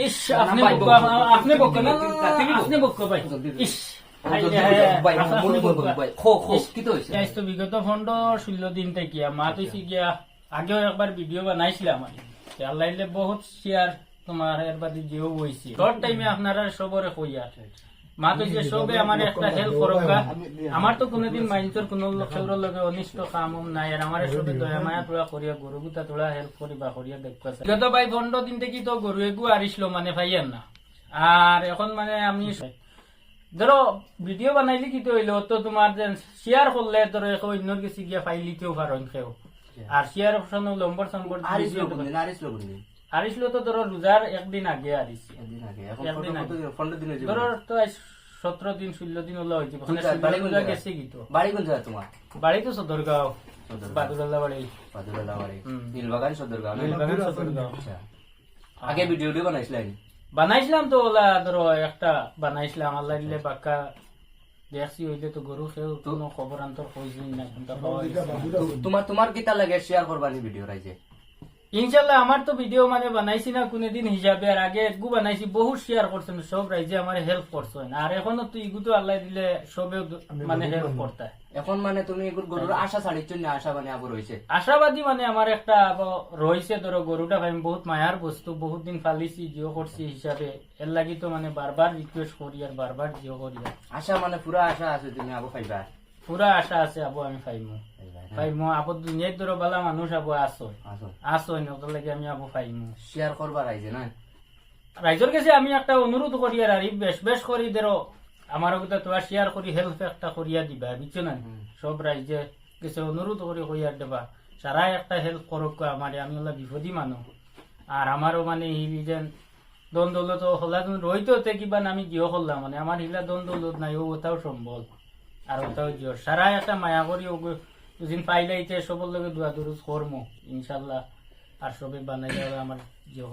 ইস আপনি বকো আপনি বকো না আপনি বকো ভাই। ইস বিগত ফন্ড ষোল দিন থেকে মা তো গিয়া আগেও একবার ভিডিও বানাইছিলাম আমি আল্লাহ বহুত শেয়ার তোমার এর বাদে যেও বইছি শর্ট টাইমে আপনারা সবরে কইয়া মা তো যে সবে আমার একটা হেল্প করবা আমার তো কোনোদিন মাইন্ডর কোনো লোকের লগে অনিষ্ট কাম নাই আর আমার সবে দয়া মায়া তোরা করিয়া গরু গুতা তোরা হেল্প করিবা করিয়া দেখবা বিগত ভাই ফন্ড দিন থেকে তো গরু এগু আরিছিল মানে ভাইয়ার না। আর এখন মানে আমি ধরো ভিডিও বানাইলে কি হইল তো তোমার যেন শেয়ার করলে ধরো এখন অন্যর কাছে গিয়া ফাইলিতেও পারেন কেউ আর শেয়ার অপশন নম্বর সম্বর আরিস লোক লোক তো ধরো রোজার একদিন আগে আরিছি একদিন আগে একদিন আগে। দিন পনেরো দিনের ধরো তো সতেরো দিন ষোলো দিন হলো হয়েছে বাড়ি কোন গেছে কি তো বাড়ি কোন জায়গা তোমার বাড়ি তো সদরগাঁও সদরগাঁও। বাড়ি বাদুরালা বাড়ি নীলবাগান সদরগাঁও নীলবাগান সদরগাঁও আচ্ছা। আগে ভিডিও ভিডিও বানাইছিলেন বানাইছিলাম তো ওলা ধরো একটা বানাইছিলাম। আল্লাহ দিলে বাক্কা দেখছি হইলে তো গরু খেয়েও কোনো খবর আন্তর কইছি না। তোমার তোমার কিতা লাগে? শেয়ার করবানি ভিডিও রাইছে ইনশাল্লাহ আমার তো ভিডিও মানে বানাইছি না কোনদিন হিসাবে আর আগে একগু বানাইছি বহু শেয়ার করছেন সব রাইজে আমার হেল্প করছেন। আর এখনও তো ইগু তো আল্লাহ দিলে সবে মানে হেল্প করতে। এখন মানে তুমি এগুলো গরুর আশা ছাড়িচ্ছ না আশা মানে আবার রয়েছে। আশাবাদী মানে আমার একটা রয়েছে ধরো গরুটা ভাই বহুত মায়ার বস্তু বহুত দিন ফালিছি জিও করছি হিসাবে। এর লাগি তো মানে বারবার রিকোয়েস্ট করি আর বারবার জিও করি। আশা মানে পুরা আশা আছে তুমি আবু খাইবা? পুরা আশা আছে আবু আমি ফাইমু আবু দুনিয়ার বালা মানুষ আবু আসো আসো আসো নকল লাগে আমি আবু ফাইমু শেয়ার করবা রাইছে না? রাইজর কাছে আমি একটা অনুরোধ করি আর আরি বেশ বেশ করি ধরো আমার ওগুলো তোরা শেয়ার করি হেল্প একটা করিয়া দিবা বুঝছ না হুম। সব রাইজে কিছু অনুরোধ করি করিয়া দেবা। সারাই একটা হেল্প করক আমার আমি হলো বিপদী মানুষ আর আমারও মানে এই যেন দন দৌলত হলা তুমি রইতে হতে কিবা আমি জিও করলাম মানে। আমার হিলা দন দৌলত নাই ও ওটাও সম্বল। আর ওটাও জিও সারাই একটা মায়া করি ওগুলো দুদিন পাইলে পাইলাইতে সবর লগে দোয়া দুরুজ কর্ম ইনশাল্লাহ আর সবে বানাই আমার জিও